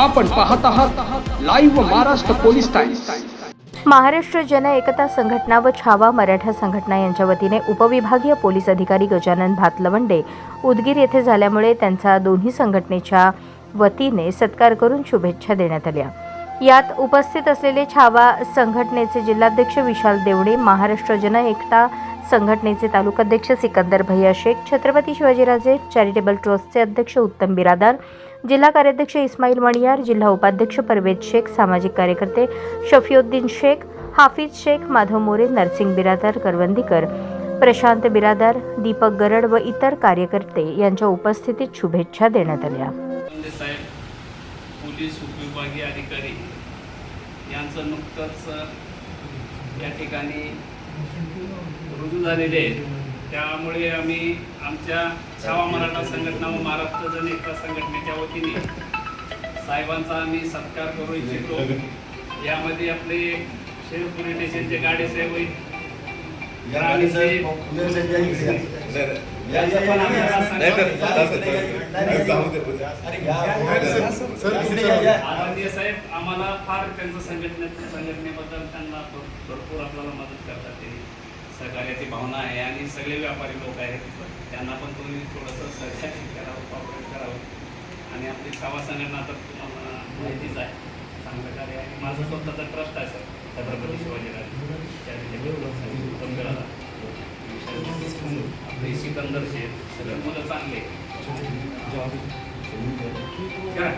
आपण पाहत आहात live Maharashtra police times Maharashtra Jan Ekta Sanghatana व छावा मराठा संघटना यांच्या वतीने उपविभागीय पोलीस अधिकारी गजानन भातलवंडे उदगीर येथे झाल्यामुळे त्यांचा दोन्ही संघटनेच्या वतीने सत्कार करून शुभेच्छा देण्यात आल्या. यात उपस्थित असलेले छावा संघटनेचे जिल्हाध्यक्ष विशाल देवडे महाराष्ट्र जन एकता संघटनेचे तालुकाध्यक्ष सिकंदर भैया शेख छत्रपती शिवाजीराजे चॅरिटेबल ट्रस्टचे अध्यक्ष उत्तम बिरादार जिल्हा कार्याध्यक्ष इस्माईल मणियार जिल्हा उपाध्यक्ष परवेज शेख सामाजिक कार्यकर्ते शफीउद्दीन शेख हाफिज शेख माधव मोरे नरसिंग बिरादार करवंदीकर प्रशांत बिरादार दीपक गरड व इतर कार्यकर्ते यांच्या उपस्थितीत शुभेच्छा देण्यात आल्या. पोलीस उपविभागीय अधिकारी यांचं नुकतंच या ठिकाणी रुजू झालेले आहेत. त्यामुळे आम्ही आमच्या छावा मराठा संघटना व महाराष्ट्र जन एकता संघटनेच्या वतीने साहेबांचा आम्ही सत्कार करू इच्छितो. यामध्ये आपले पोलीस स्टेशनचे गाडे साहेब आनंदीय साहेब आम्हाला फार त्यांचं संघटने संघटनेबद्दल त्यांना भर- भरपूर आपल्याला मदत करतात ते. सहकार्याची भावना आहे आणि सगळे व्यापारी लोक आहेत. त्यांना पण तुम्ही थोडंसं सहकार्य करावं कॉपरेट करावं. आणि आपली छावा संघटना तर तुम्हाला माहितीच आहे. चांगलं कार्य आहे. माझं स्वतःचा ट्रस्ट आहे सर छत्रपती शिवाजीराजे आपले सिकंदर शेठ सगळे मुलं चांगले काय?